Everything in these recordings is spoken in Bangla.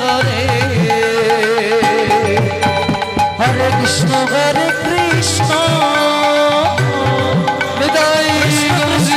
হরে হরে কৃষ্ণ হরে কৃষ্ণ। বিদায় গুরুজি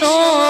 কৃষ্ণ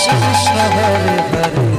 কৃষ্ণ কৃষ্ণ হরে হরে হরে